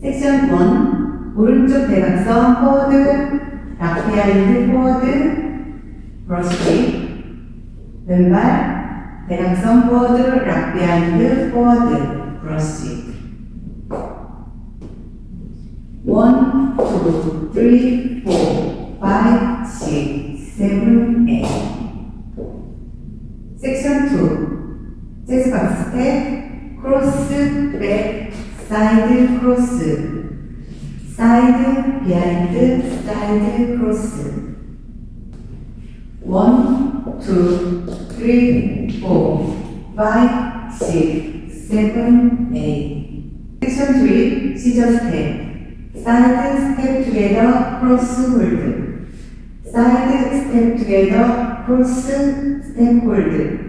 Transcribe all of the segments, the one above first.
섹션 1 오른쪽 대각선 포워드 락비하인드 포워드 브러쉬 왼발 대각선 포워드 락비하인드 포워드 브러쉬. 1, 2, 3, 4, 5, 6, 7, 8 섹션 2 재즈박 스 텝 크로스 백 사이드 크로스 사이드 비하인드 사이드 크로스 1, 2, 3, 4, 5, 6, 7, 8 섹션 3 시저 스텝 사이드 스텝 투게더 크로스 홀드 사이드 스텝 투게더 크로스 스텝 홀드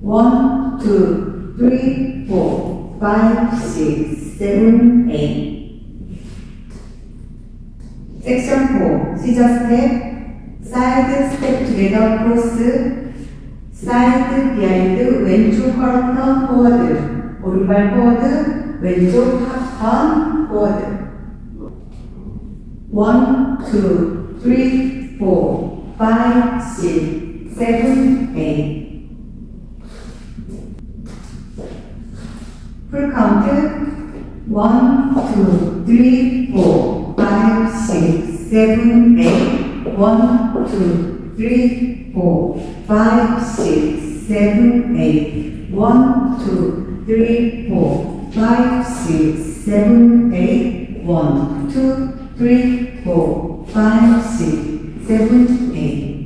One, two, three, four, five, six, seven, eight. 섹션 4, 시저 스텝, 사이드 스텝 투게더 크로스, 사이드 비하인드 왼쪽 컬턴 포워드, 오른발 포워드, 왼쪽 탑턴 포워드. 1, 2, 3, 4, 5, 6, 7, 8. 풀 카운트 1, 2, 3, 4, 5, 6, 7, 8 1, 2, 3, 4, 5, 6, 7, 8 1, 2, 3, 4, 5, 6, 7, 8 1, 2, 3, 4, 5, 6, 7,